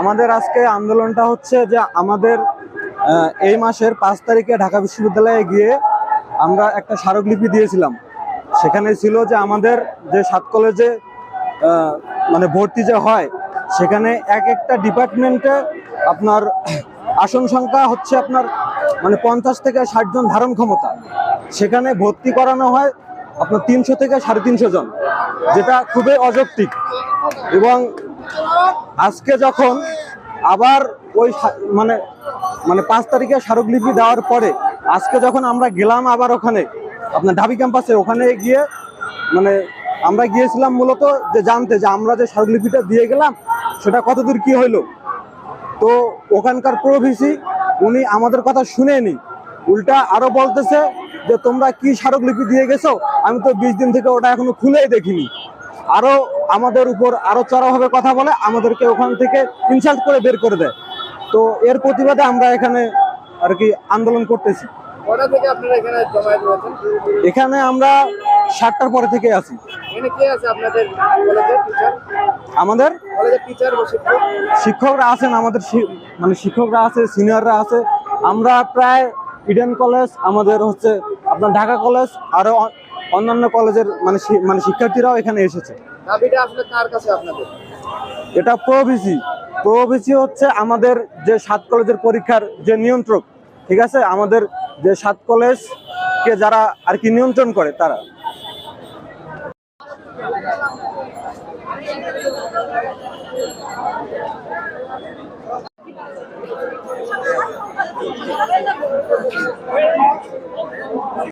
আমাদের আজকে আন্দোলনটা হচ্ছে যে আমাদের এই মাসের পাঁচ তারিখে ঢাকা বিশ্ববিদ্যালয়ে গিয়ে আমরা একটা স্মারকলিপি দিয়েছিলাম। সেখানে ছিল যে আমাদের যে সাত কলেজে মানে ভর্তি যে হয়, সেখানে এক একটা ডিপার্টমেন্টে আপনার আসন সংখ্যা হচ্ছে আপনার মানে পঞ্চাশ থেকে ষাট জন ধারণ ক্ষমতা। সেখানে ভর্তি করানো হয় আপনার তিনশো থেকে সাড়ে তিনশো জন, যেটা খুবই অযৌক্তিক। এবং আজকে যখন আবার ওই মানে মানে পাঁচ তারিখে স্মারকলিপি দেওয়ার পরে, আজকে যখন আমরা গেলাম আবার ওখানে, আপনার ঢাবি ক্যাম্পাসে, ওখানে গিয়ে মানে আমরা গিয়েছিলাম মূলত যে জানতে যে আমরা যে স্মারকলিপিটা দিয়ে গেলাম, সেটা কতদূর কি হইল। তো ওখানকার প্রভিসি, উনি আমাদের কথা শুনেনি। উল্টা আরও বলতেছে যে, তোমরা কি স্মারকলিপি দিয়ে গেছো? আমি তো বিশ দিন থেকে ওটা এখনও খুলেই দেখিনি। আরও আমাদের উপর আরও চড়াভাবে কথা বলে আমাদেরকে ওখান থেকে ইনসাল্ট করে বের করে দেয়। তো এর প্রতিবাদে আমরা এখানে আর কি আন্দোলন করতেছি। এখানে আমরা সাতটার পরে থেকে আছি। আমাদের? শিক্ষকরা আছেন আমাদের মানে শিক্ষকরা আছে সিনিয়ররা আছে। আমরা প্রায় ইডেন কলেজ আমাদের হচ্ছে আপনার ঢাকা কলেজ আরও অন্যান্য কলেজের মানে মানে শিক্ষার্থীরাও এখানে এসেছে। দাবিটা আসলে কার কাছে আপনাদের? এটা প্রভিসি। প্রভিসি হচ্ছে আমাদের যে সাত কলেজের পরীক্ষার যে নিয়ন্ত্রক, ঠিক আছে? আমাদের যে সাত কলেজকে যারা আর কি নিয়ন্ত্রণ করে তারা।